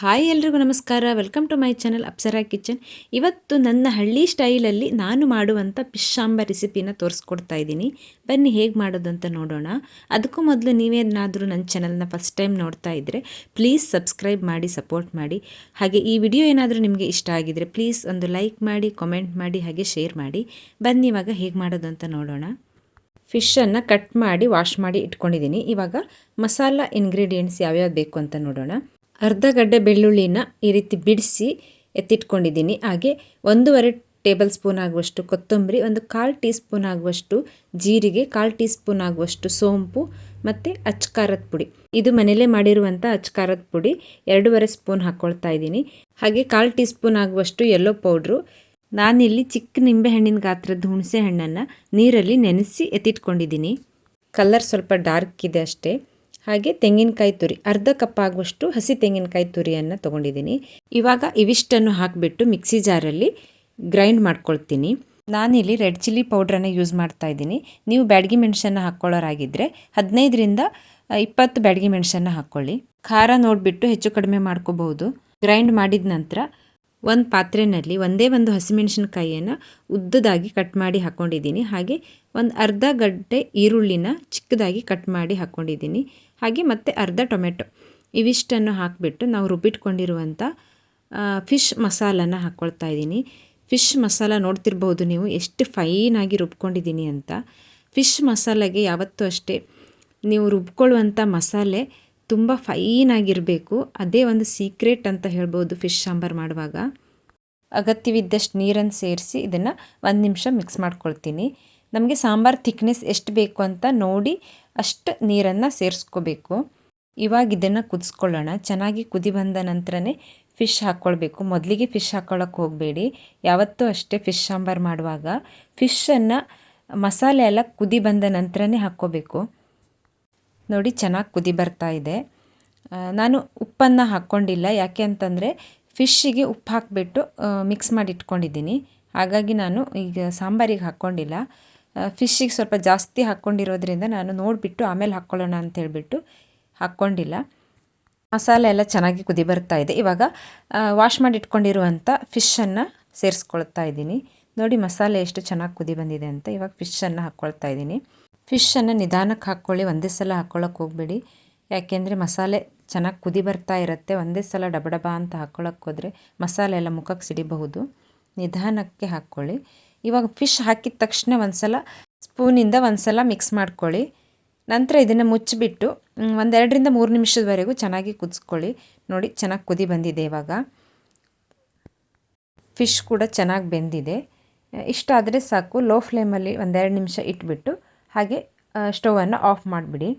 Hi ಎಲ್ರಿಗೂ ನಮಸ್ಕಾರ. Welcome to my channel Apsara kitchen ಇವತ್ತು ನನ್ನ ಹಳ್ಳಿ ಸ್ಟೈಲಲ್ಲಿ ನಾನು ಮಾಡುವಂಥ ಪಿಶಾಂಬ ರೆಸಿಪಿನ ತೋರಿಸ್ಕೊಡ್ತಾ ಇದ್ದೀನಿ. ಬನ್ನಿ ಹೇಗೆ ಮಾಡೋದು ಅಂತ ನೋಡೋಣ. ಅದಕ್ಕೂ ಮೊದಲು ನೀವೇನಾದರೂ ನನ್ನ ಚಾನಲ್ನ ಫಸ್ಟ್ ಟೈಮ್ ನೋಡ್ತಾ ಇದ್ದರೆ ಪ್ಲೀಸ್ ಸಬ್ಸ್ಕ್ರೈಬ್ ಮಾಡಿ ಸಪೋರ್ಟ್ ಮಾಡಿ. ಹಾಗೆ ಈ ವಿಡಿಯೋ ಏನಾದರೂ ನಿಮಗೆ ಇಷ್ಟ ಆಗಿದರೆ ಪ್ಲೀಸ್ ಒಂದು ಲೈಕ್ ಮಾಡಿ ಕಾಮೆಂಟ್ ಮಾಡಿ, ಹಾಗೆ ಶೇರ್ ಮಾಡಿ. ಬನ್ನಿ ಇವಾಗ ಹೇಗೆ ಮಾಡೋದು ಅಂತ ನೋಡೋಣ ಫಿಶನ್ನು ಕಟ್ ಮಾಡಿ ವಾಶ್ ಮಾಡಿ ಇಟ್ಕೊಂಡಿದ್ದೀನಿ. ಇವಾಗ ಮಸಾಲ ಇಂಗ್ರೀಡಿಯೆಂಟ್ಸ್ ಯಾವ್ಯಾವ್ದು ಬೇಕು ಅಂತ ನೋಡೋಣ. ಅರ್ಧ ಗಡ್ಡೆ ಬೆಳ್ಳುಳ್ಳಿನ ಈ ರೀತಿ ಬಿಡಿಸಿ ಎತ್ತಿಟ್ಕೊಂಡಿದ್ದೀನಿ. ಹಾಗೆ ಒಂದೂವರೆ ಟೇಬಲ್ ಸ್ಪೂನ್ ಆಗುವಷ್ಟು ಕೊತ್ತಂಬರಿ, ಒಂದು ಕಾಲು ಟೀ ಸ್ಪೂನ್ ಆಗುವಷ್ಟು ಜೀರಿಗೆ, ಕಾಲು ಟೀ ಸ್ಪೂನ್ ಆಗುವಷ್ಟು ಸೋಂಪು ಮತ್ತು ಅಚ್ಕಾರದ ಪುಡಿ. ಇದು ಮನೆಯಲ್ಲೇ ಮಾಡಿರುವಂಥ ಅಚ್ಕಾರದ ಪುಡಿ ಎರಡೂವರೆ ಸ್ಪೂನ್ ಹಾಕ್ಕೊಳ್ತಾ ಇದ್ದೀನಿ. ಹಾಗೆ ಕಾಲು ಟೀ ಸ್ಪೂನ್ ಆಗುವಷ್ಟು ಯೆಲ್ಲೋ ಪೌಡ್ರು ನಾನಿಲ್ಲಿ ಚಿಕ್ಕ ನಿಂಬೆಹಣ್ಣಿನ ಗಾತ್ರದ ಹುಣಸೆ ಹಣ್ಣನ್ನು ನೀರಲ್ಲಿ ನೆನೆಸಿ ಎತ್ತಿಟ್ಕೊಂಡಿದ್ದೀನಿ. ಕಲರ್ ಸ್ವಲ್ಪ ಡಾರ್ಕ್ ಇದೆ ಅಷ್ಟೇ. ಹಾಗೆ ತೆಂಗಿನಕಾಯಿ ತುರಿ, ಅರ್ಧ ಕಪ್ ಆಗುವಷ್ಟು ಹಸಿ ತೆಂಗಿನಕಾಯಿ ತುರಿಯನ್ನು ತೊಗೊಂಡಿದ್ದೀನಿ. ಇವಾಗ ಇವಿಷ್ಟನ್ನು ಹಾಕಿಬಿಟ್ಟು ಮಿಕ್ಸಿ ಜಾರಲ್ಲಿ ಗ್ರೈಂಡ್ ಮಾಡ್ಕೊಳ್ತೀನಿ. ನಾನಿಲ್ಲಿ ರೆಡ್ ಚಿಲ್ಲಿ ಪೌಡ್ರನ್ನು ಯೂಸ್ ಮಾಡ್ತಾ ಇದ್ದೀನಿ. ನೀವು ಬ್ಯಾಡಗಿ ಮೆಣಸನ್ನು ಹಾಕ್ಕೊಳ್ಳೋರಾಗಿದ್ದರೆ ಹದಿನೈದರಿಂದ ಇಪ್ಪತ್ತು ಬ್ಯಾಡಗಿ ಮೆಣಸನ್ನು ಹಾಕ್ಕೊಳ್ಳಿ. ಖಾರ ನೋಡಿಬಿಟ್ಟು ಹೆಚ್ಚು ಕಡಿಮೆ ಮಾಡ್ಕೋಬಹುದು. ಗ್ರೈಂಡ್ ಮಾಡಿದ ನಂತರ ಒಂದು ಪಾತ್ರೆಯಲ್ಲಿ ಒಂದೇ ಒಂದು ಹಸಿಮೆಣಸಿನಕಾಯಿಯನ್ನು ಉದ್ದದಾಗಿ ಕಟ್ ಮಾಡಿ ಹಾಕ್ಕೊಂಡಿದ್ದೀನಿ ಹಾಗೆ ಒಂದು ಅರ್ಧ ಗಡ್ಡೆ ಈರುಳ್ಳಿನ ಚಿಕ್ಕದಾಗಿ ಕಟ್ ಮಾಡಿ ಹಾಕ್ಕೊಂಡಿದ್ದೀನಿ ಹಾಗೆ ಮತ್ತು ಅರ್ಧ ಟೊಮೆಟೊ. ಇವಿಷ್ಟನ್ನು ಹಾಕಿಬಿಟ್ಟು ನಾವು ರುಬ್ಬಿಟ್ಕೊಂಡಿರುವಂಥ ಫಿಶ್ ಮಸಾಲನ ಹಾಕ್ಕೊಳ್ತಾ ಇದ್ದೀನಿ. ಫಿಶ್ ಮಸಾಲ ನೋಡ್ತಿರ್ಬೋದು ನೀವು, ಎಷ್ಟು ಫೈನಾಗಿ ರುಬ್ಕೊಂಡಿದ್ದೀನಿ ಅಂತ. ಫಿಶ್ ಮಸಾಲೆಗೆ ಯಾವತ್ತೂ ಅಷ್ಟೇ, ನೀವು ರುಬ್ಕೊಳ್ಳುವಂಥ ಮಸಾಲೆ ತುಂಬ ಫೈನಾಗಿರಬೇಕು ಅದೇ ಒಂದು ಸೀಕ್ರೆಟ್ ಅಂತ ಹೇಳ್ಬೋದು ಫಿಶ್ ಸಾಂಬಾರು ಮಾಡುವಾಗ. ಅಗತ್ಯವಿದ್ದಷ್ಟು ನೀರನ್ನು ಸೇರಿಸಿ ಇದನ್ನು ಒಂದು ನಿಮಿಷ ಮಿಕ್ಸ್ ಮಾಡ್ಕೊಳ್ತೀನಿ. ನಮಗೆ ಸಾಂಬಾರು ಥಿಕ್ನೆಸ್ ಎಷ್ಟು ಬೇಕು ಅಂತ ನೋಡಿ ಅಷ್ಟು ನೀರನ್ನು ಸೇರಿಸ್ಕೋಬೇಕು. ಇವಾಗ ಇದನ್ನು ಕುದಿಸ್ಕೊಳ್ಳೋಣ. ಚೆನ್ನಾಗಿ ಕುದಿ ಬಂದ ನಂತರನೇ ಫಿಶ್ ಹಾಕ್ಕೊಳ್ಬೇಕು ಮೊದಲಿಗೆ ಫಿಶ್ ಹಾಕ್ಕೊಳ್ಳೋಕೆ ಹೋಗಬೇಡಿ. ಯಾವತ್ತೂ ಅಷ್ಟೇ ಫಿಶ್ ಸಾಂಬಾರು ಮಾಡುವಾಗ ಫಿಶ್ಶನ್ನು ಮಸಾಲೆ ಎಲ್ಲ ಕುದಿ ಬಂದ ನಂತರನೇ ಹಾಕ್ಕೋಬೇಕು ನೋಡಿ ಚೆನ್ನಾಗಿ ಕುದಿ ಬರ್ತಾ ಇದೆ. ನಾನು ಉಪ್ಪನ್ನು ಹಾಕ್ಕೊಂಡಿಲ್ಲ ಯಾಕೆ ಅಂತಂದರೆ ಫಿಶ್ಶಿಗೆ ಉಪ್ಪು ಹಾಕಿಬಿಟ್ಟು ಮಿಕ್ಸ್ ಮಾಡಿ ಇಟ್ಕೊಂಡಿದ್ದೀನಿ ಹಾಗಾಗಿ ನಾನು ಈಗ ಸಾಂಬಾರಿಗೆ ಹಾಕ್ಕೊಂಡಿಲ್ಲ ಫಿಶ್ಶಿಗೆ ಸ್ವಲ್ಪ ಜಾಸ್ತಿ ಹಾಕ್ಕೊಂಡಿರೋದ್ರಿಂದ ನಾನು ನೋಡಿಬಿಟ್ಟು ಆಮೇಲೆ ಹಾಕ್ಕೊಳ್ಳೋಣ ಅಂತ ಹೇಳಿಬಿಟ್ಟು ಹಾಕ್ಕೊಂಡಿಲ್ಲ. ಮಸಾಲೆ ಎಲ್ಲ ಚೆನ್ನಾಗಿ ಕುದಿ ಬರ್ತಾ ಇದೆ. ಇವಾಗ ವಾಶ್ ಮಾಡಿ ಇಟ್ಕೊಂಡಿರುವಂಥ ಫಿಶನ್ನು ಸೇರಿಸ್ಕೊಳ್ತಾ ಇದ್ದೀನಿ. ನೋಡಿ, ಮಸಾಲೆ ಎಷ್ಟು ಚೆನ್ನಾಗಿ ಕುದಿ ಬಂದಿದೆ ಅಂತ ಇವಾಗ ಫಿಶನ್ನು ಹಾಕ್ಕೊಳ್ತಾ ಇದ್ದೀನಿ. ಫಿಶನ್ನು ನಿಧಾನಕ್ಕೆ ಹಾಕ್ಕೊಳ್ಳಿ, ಒಂದೇ ಸಲ ಹಾಕ್ಕೊಳ್ಳೋಕೆ ಹೋಗಬೇಡಿ. ಯಾಕೆಂದರೆ ಮಸಾಲೆ ಚೆನ್ನಾಗಿ ಕುದಿ ಬರ್ತಾ ಇರುತ್ತೆ. ಒಂದೇ ಸಲ ಡಬ ಅಂತ ಹಾಕ್ಕೊಳ್ಳೋಕೆ ಹೋದರೆ ಮಸಾಲೆ ಎಲ್ಲ ಮುಖಕ್ಕೆ ಸಿಡಿಬಹುದು. ನಿಧಾನಕ್ಕೆ ಹಾಕ್ಕೊಳ್ಳಿ. ಇವಾಗ ಫಿಶ್ ಹಾಕಿದ ತಕ್ಷಣ ಒಂದು ಸಲ ಸ್ಪೂನಿಂದ ಒಂದು ಸಲ ಮಿಕ್ಸ್ ಮಾಡ್ಕೊಳ್ಳಿ. ನಂತರ ಇದನ್ನು ಮುಚ್ಚಿಬಿಟ್ಟು ಒಂದೆರಡರಿಂದ ಮೂರು ನಿಮಿಷದವರೆಗೂ ಚೆನ್ನಾಗಿ ಕುದಿಸ್ಕೊಳ್ಳಿ. ನೋಡಿ, ಚೆನ್ನಾಗಿ ಕುದಿ ಬಂದಿದೆ ಇವಾಗ. ಫಿಶ್ ಕೂಡ ಚೆನ್ನಾಗಿ ಬೆಂದಿದೆ. ಇಷ್ಟ ಆದರೆ ಸಾಕು ಲೋ ಫ್ಲೇಮಲ್ಲಿ ಒಂದೆರಡು ನಿಮಿಷ ಇಟ್ಬಿಟ್ಟು, ಹಾಗೆ ಸ್ಟವನ್ನು ಆಫ್ ಮಾಡಿಬಿಡಿ.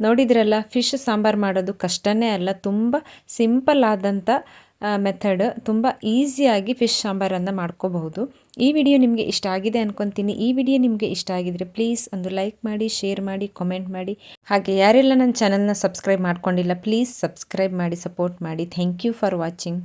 ನೋಡಿದ್ರಲ್ಲ ಫಿಶ್ ಸಾಂಬಾರು ಮಾಡೋದು ಕಷ್ಟನೇ ಅಲ್ಲ, ತುಂಬ ಸಿಂಪಲ್ ಆದಂಥ ಮೆಥಡ್ ತುಂಬ ಈಸಿಯಾಗಿ ಫಿಶ್ ಸಾಂಬಾರನ್ನು ಮಾಡ್ಕೋಬಹುದು. ಈ ವಿಡಿಯೋ ನಿಮಗೆ ಇಷ್ಟ ಆಗಿದೆ ಅನ್ಕೊತೀನಿ. ಈ ವಿಡಿಯೋ ನಿಮಗೆ ಇಷ್ಟ ಆಗಿದ್ರೆ ಪ್ಲೀಸ್ ಒಂದು ಲೈಕ್ ಮಾಡಿ ಶೇರ್ ಮಾಡಿ ಕಾಮೆಂಟ್ ಮಾಡಿ. ಹಾಗೆ ಯಾರೆಲ್ಲ ನನ್ನ ಚಾನಲ್ನ ಸಬ್ಸ್ಕ್ರೈಬ್ ಮಾಡ್ಕೊಂಡಿಲ್ಲ ಪ್ಲೀಸ್ ಸಬ್ಸ್ಕ್ರೈಬ್ ಮಾಡಿ ಸಪೋರ್ಟ್ ಮಾಡಿ. Thank you for watching